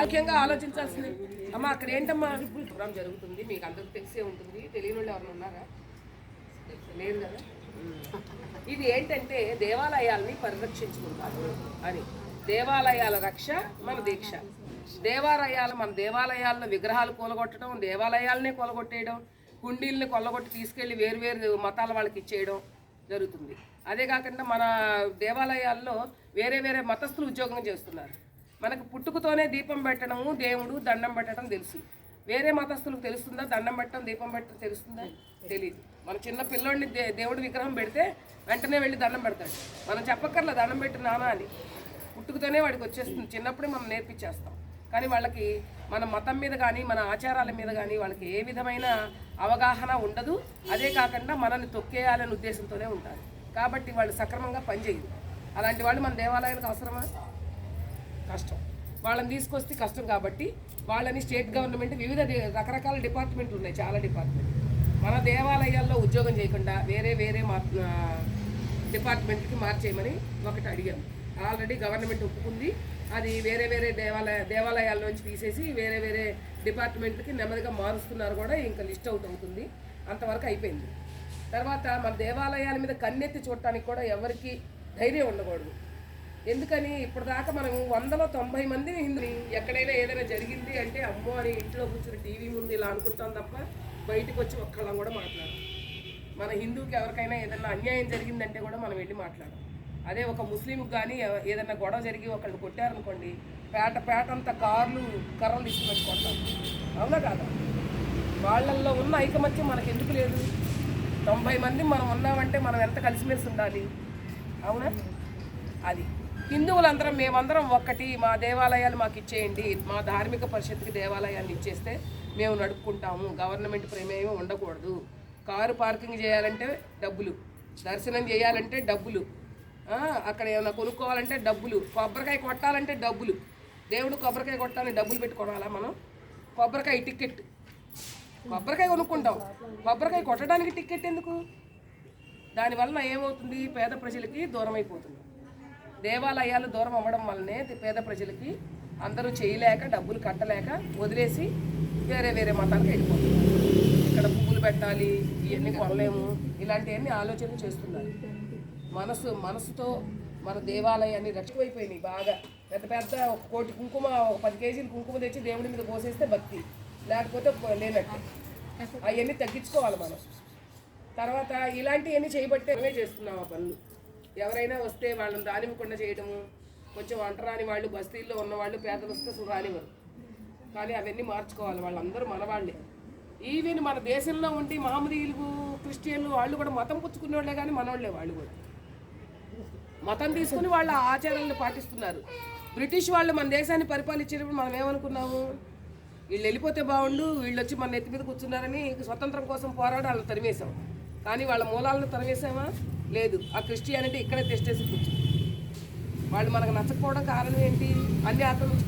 ముఖ్యంగా ఆలోచించాల్సింది. అమ్మ అక్కడ ఏంటమ్మా? ప్రోగ్రామ్ జరుగుతుంది. మీకు అందరికి తెలిసే ఉంటుంది. తెలియని వాళ్ళు ఎవరైనా ఉన్నారా? లేదు కదా? ఇది ఏంటంటే దేవాలయాల్ని పరిరక్షించుకుంటారు అని. దేవాలయాల రక్ష మన దీక్ష. దేవాలయాలు మన దేవాలయాల్లో విగ్రహాలు కూలగొట్టడం దేవాలయాలనే కొలగొట్టేయడం కుండీల్ని కొల్లగొట్టి తీసుకెళ్ళి వేరు వేరు మతాల వాళ్ళకి ఇచ్చేయడం జరుగుతుంది. అదే కాకుండా మన దేవాలయాల్లో వేరే వేరే మతస్థులు ఉద్యోగం చేస్తున్నారు. మనకు పుట్టుకతోనే దీపం పెట్టడము దేవుడు దండం పెట్టడం తెలుసు. వేరే మతస్థులకు తెలుస్తుందా? దండం పెట్టడం దీపం పెట్టడం తెలుస్తుందా? తెలియదు మన చిన్న పిల్లోడిని దే దేవుడి విగ్రహం పెడితే వెంటనే వెళ్ళి దండం పెడతాడు. మనం చెప్పక్కర్లా దండం పెట్టి నానా అని. పుట్టుకతోనే వాడికి వచ్చేస్తుంది. చిన్నప్పుడే మనం నేర్పించేస్తాం. కానీ వాళ్ళకి మన మతం మీద కానీ మన ఆచారాల మీద కానీ వాళ్ళకి ఏ విధమైన అవగాహన ఉండదు. అదే కాకుండా మనల్ని తొక్కేయాలనే ఉద్దేశంతోనే ఉంటారు. కాబట్టి వాళ్ళు సక్రమంగా పనిచేయదు అలాంటి వాళ్ళు మన దేవాలయాలకు అవసరమా? కష్టం. వాళ్ళని తీసుకొస్తే కష్టం కాబట్టి వాళ్ళని స్టేట్ గవర్నమెంట్ వివిధ రకరకాల డిపార్ట్మెంట్లు ఉన్నాయి చాలా డిపార్ట్మెంట్ మన దేవాలయాల్లో ఉద్యోగం చేయకుండా వేరే వేరే మా డిపార్ట్మెంట్కి మార్చేయమని ఒకటి అడిగాం. ఆల్రెడీ గవర్నమెంట్ ఒప్పుకుంది. అది వేరే వేరే దేవాలయ దేవాలయాల్లోంచి తీసేసి వేరే వేరే డిపార్ట్మెంట్కి నెమ్మదిగా మారుస్తున్నారు కూడా ఇంకా లిస్ట్ అవుట్ అవుతుంది. అంతవరకు అయిపోయింది. తర్వాత మన దేవాలయాల మీద కన్నెత్తి చూడటానికి కూడా ఎవరికి ధైర్యం ఉండకూడదు. ఎందుకని ఇప్పటిదాకా మనం వందలో తొంభై మంది హిందుని ఎక్కడైనా ఏదైనా జరిగింది అంటే అమ్మో అని ఇంట్లో కూర్చుని టీవీ ముందు ఇలా అనుకుంటాం తప్ప బయటకు వచ్చి ఒక్కళ్ళం కూడా మాట్లాడం మన హిందూకి ఎవరికైనా ఏదైనా అన్యాయం జరిగిందంటే కూడా మనం వెళ్ళి మాట్లాడం అదే ఒక ముస్లింకి కానీ ఏదైనా గొడవ జరిగి ఒకళ్ళు కొట్టారనుకోండి పేట పేట అంతా కార్లు కర్రలు తీసుకుని కొట్టాం అవునా కాదా? వాళ్ళల్లో ఉన్న ఐకమత్యం మనకు ఎందుకు లేదు? తొంభై మంది మనం ఉన్నామంటే మనం ఎంత కలిసిమెలిసి ఉండాలి? అవునా? అది. హిందువులందరం మేమందరం ఒక్కటి మా దేవాలయాలు మాకు ఇచ్చేయండి. మా ధార్మిక పరిషత్కి దేవాలయాన్ని ఇచ్చేస్తే మేము నడుపుకుంటాము. గవర్నమెంట్ ప్రమేయం ఉండకూడదు. కారు పార్కింగ్ చేయాలంటే డబ్బులు. దర్శనం చేయాలంటే డబ్బులు. అక్కడ ఏమైనా కొనుక్కోవాలంటే డబ్బులు. కొబ్బరికాయ కొట్టాలంటే డబ్బులు. దేవుడు కొబ్బరికాయ కొట్టాలని డబ్బులు పెట్టుకోవాలా మనం? కొబ్బరికాయ టికెట్ కొబ్బరికాయ కొనుక్కుంటాం. కొబ్బరికాయ కొట్టడానికి టికెట్ ఎందుకు? దానివల్ల ఏమవుతుంది? పేద ప్రజలకి దూరం అయిపోతుంది దేవాలయాలు దూరం అవ్వడం వల్లనే పేద ప్రజలకి అందరూ చేయలేక డబ్బులు కట్టలేక వదిలేసి వేరే వేరే మతాలకు వెళ్ళిపోతున్నారు. ఇక్కడ పువ్వులు పెట్టాలి ఇవన్నీ కొనలేము ఇలాంటివన్నీ ఆలోచన చేస్తున్నారు. మనసు మనసుతో మన దేవాలయాన్ని రక్షమైపోయినాయి బాగా. పెద్ద పెద్ద ఒక కోటి కుంకుమ ఒక పది కేజీలు కుంకుమ తెచ్చి దేవుడి మీద పోసేస్తే భక్తి. లేకపోతే లేనట్టు. అవన్నీ తగ్గించుకోవాలి మనం. తర్వాత ఇలాంటివన్నీ చేయబట్టే చేస్తున్నాం ఆ పనులు. ఎవరైనా వస్తే వాళ్ళని రానివ్వకుండా చేయడము కొంచెం వంటరాని వాళ్ళు బస్తీల్లో ఉన్నవాళ్ళు పేదలు వస్తే అసలు రానివ్వరు. కానీ అవన్నీ మార్చుకోవాలి వాళ్ళందరూ మనవాళ్ళే. ఈవెన్ మన దేశంలో ఉండి మామూలు క్రిస్టియన్లు వాళ్ళు కూడా మతం పుచ్చుకునే వాళ్ళే కానీ మనవాళ్ళే వాళ్ళు కూడా. మతం తీసుకుని వాళ్ళ ఆచారాలను పాటిస్తున్నారు. బ్రిటిష్ వాళ్ళు మన దేశాన్ని పరిపాలించేటప్పుడు మనం ఏమనుకున్నాము? వీళ్ళు వెళ్ళిపోతే బాగుండు వీళ్ళు వచ్చి మన నెత్తి మీద కూర్చున్నారని స్వతంత్రం కోసం పోరాడాలని వాళ్ళని తరిమేశాం. కానీ వాళ్ళ మూలాలను తరిమేసామా? లేదు. ఆ క్రిస్టియానిటీ ఇక్కడే తెస్టేసి కూర్చుంది. వాళ్ళు మనకు నచ్చకపోవడం కారణం ఏంటి? అన్ని ఆక్రమించుకున్నారు